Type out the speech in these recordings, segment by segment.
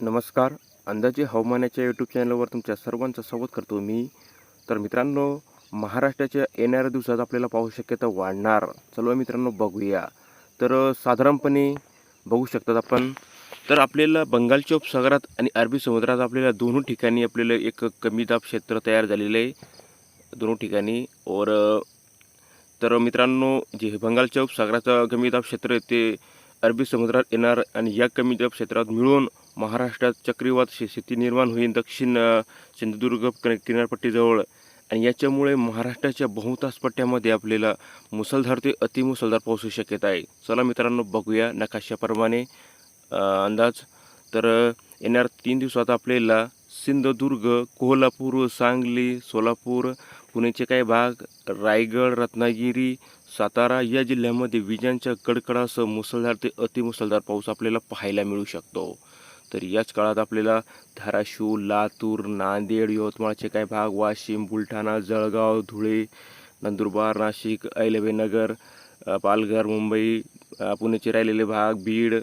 नमस्कार. अंदाजे हवामानाच्या यूट्यूब चॅनलवर तुमच्या सर्वांचं स्वागत करतो मी. तर मित्रांनो महाराष्ट्राच्या येणाऱ्या दिवसात आपल्याला पाहू शक्यता वाढणार. चलो मित्रांनो बघूया. तर साधारणपणे बघू शकतात आपण. तर आपल्याला बंगालच्या उपसागरात आणि अरबी समुद्रात आपल्याला दोन्ही ठिकाणी आपल्याला एक कमी दाब क्षेत्र तयार झालेलं आहे. दोन्ही ठिकाणी. और तर मित्रांनो जे बंगालच्या उपसागराचं कमी दाब क्षेत्र आहे ते अरबी समुद्रात येणार आणि या कमी दाब क्षेत्रात मिळून महाराष्ट्रात चक्रीवात शे- स्थिती निर्माण होईल दक्षिण सिंधुदुर्ग किनारपट्टीजवळ. आणि याच्यामुळे महाराष्ट्राच्या बहुतांश पट्ट्यामध्ये आपल्याला मुसळधार ते अतिमुसळधार पावसाची शक्यता आहे. चला मित्रांनो बघूया नकाशाप्रमाणे अंदाज. तर येणार तीन दिवसात आपल्याला सिंधुदुर्ग कोल्हापूर सांगली सोलापूर पुण्याचे काही भाग रायगड रत्नागिरी सातारा या जिल्ह्यामध्ये विजांच्या कडकडासह मुसळधार ते अतिमुसळधार पाऊस आपल्याला पाहायला मिळू शकतो. तर याच काळात आपल्याला धाराशिव लातूर नांदेड यवतमाळचे काही भाग वाशिम बुलढाणा जळगाव धुळे नंदुरबार नाशिक अहिल्यानगर पालघर मुंबई पुण्याचे राहिलेले भाग बीड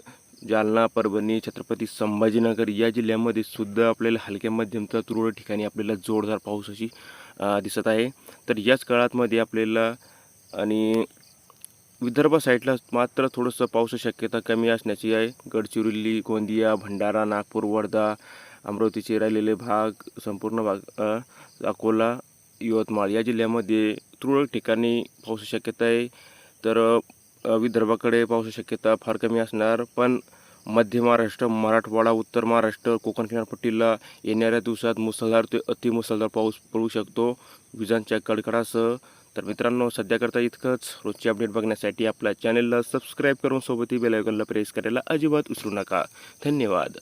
जालना परभणी छत्रपती संभाजीनगर या जिल्ह्यामध्ये सुद्धा आपल्याला हलक्या मध्यम तर तुरळक ठिकाणी आपल्याला जोरदार पाऊस अशी दिसत आहे. तर याच काळातमध्ये आपल्याला आणि विदर्भ साईडला मात्र थोडंसं पाऊस शक्यता कमी असण्याची आहे. गडचिरोली गोंदिया भंडारा नागपूर वर्धा अमरावतीचे राहिलेले भाग संपूर्ण भाग अकोला यवतमाळ या जिल्ह्यामध्ये तुरळक ठिकाणी पाऊस शक्यता आहे. तर विदर्भाकडे पाऊस शक्यता फार कमी असणार. पण मध्य महाराष्ट्र मराठवाडा उत्तर महाराष्ट्र कोकण किनारपट्टीला येणाऱ्या दिवसात मुसळधार ते अतिमुसळधार पाऊस पडू शकतो. विजांच्या कडकडासह तर मित्रांनो सध्याकरता इतकंच. रोजची अपडेट बघण्यासाठी आपल्या चॅनलला सबस्क्राईब करून सोबतही बेल आयकॉनला प्रेस करायला अजिबात विसरू नका. धन्यवाद.